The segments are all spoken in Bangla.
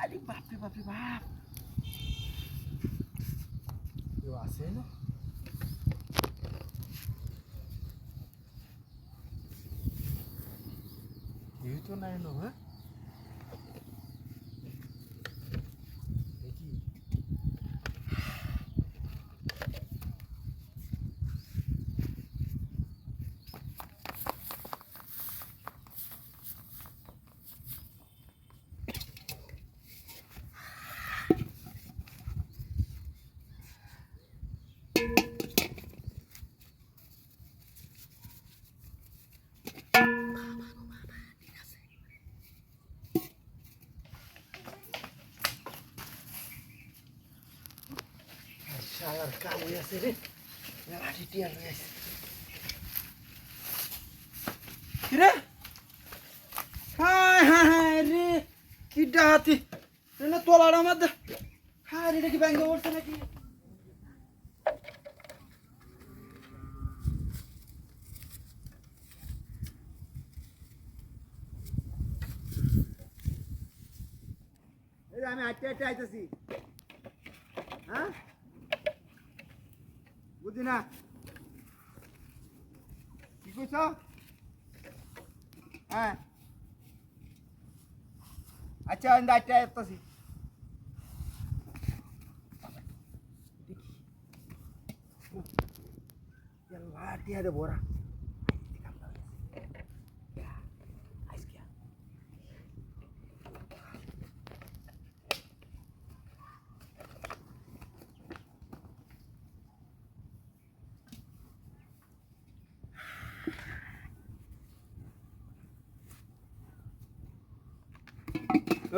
আরে বাপ রে বাপ রে বাপ কেউ আছে না কেউ তো নাই না হ্যাঁ দেখি শালার হয়ে আছে রে লাঠি টিয়া হয়ে আছে কিরে হায় হায় রে কি ডাহাতি না তোলার আমাদের হ্যাঁ রে কি ব্যাঙ্গে পড়ছে নাকি আমি হাঁটতে হাঁটতে আইতেছি। হ্যাঁ? বুঝি না কি কইছ হ্যাঁ আচ্ছা আমি হাঁটতে আইতেছি লাঠি হাতে বড়া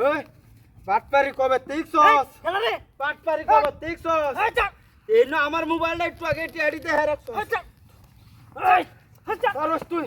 ওই বাটপারি কবে দেখছস বাটপারি কবে দেখছস এই না আমার মোবাইলটা একটু আগে টিয়াড়িতে হেরাচ্ছস তুই।